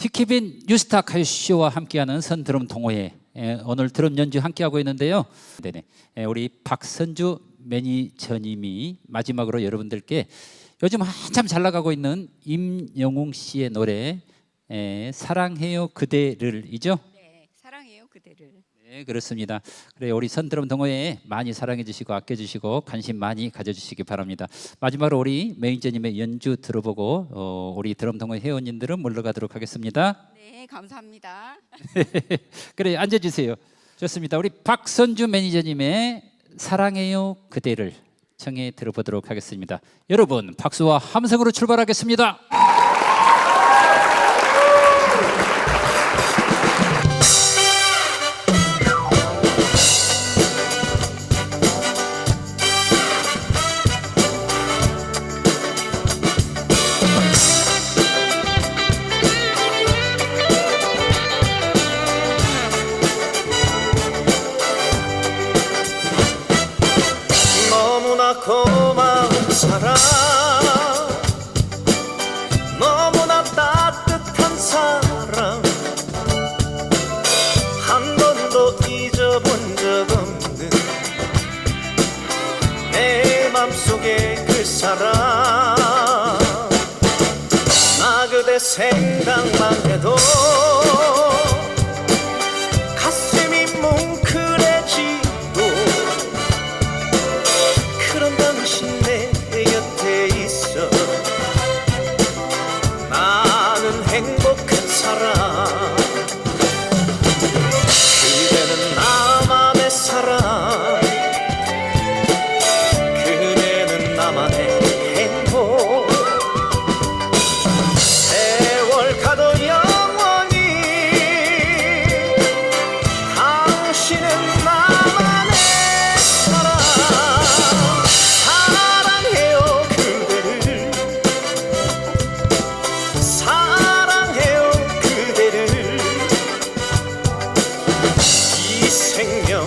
티키빈 뉴스타 가요쇼와 함께하는 선드럼 동호회 에, 오늘 드럼 연주 함께하고 있는데요. 네네. 에, 우리 박선주 매니저님이 마지막으로 여러분들께 요즘 한참 잘 나가고 있는 임영웅 씨의 노래 에, 사랑해요 그대를이죠. 네, 사랑해요 그대를. 네 그렇습니다. 그래 우리 선드럼 동호회 많이 사랑해 주시고 아껴 주시고 관심 많이 가져 주시기 바랍니다. 마지막으로 우리 매니저님의 연주 들어보고 어, 우리 드럼 동호회 회원님들은 물러가도록 하겠습니다. 네, 감사합니다. 그래 앉아 주세요. 좋습니다. 우리 박선주 매니저님의 사랑해요 그대를 청해 들어보도록 하겠습니다. 여러분 박수와 함성으로 출발하겠습니다. 고마운 사람. 너무나 따뜻한 사람. 한 번도 잊어본 적 없는 내 맘속에 그 사람. 나 그대 생각만 해도 이생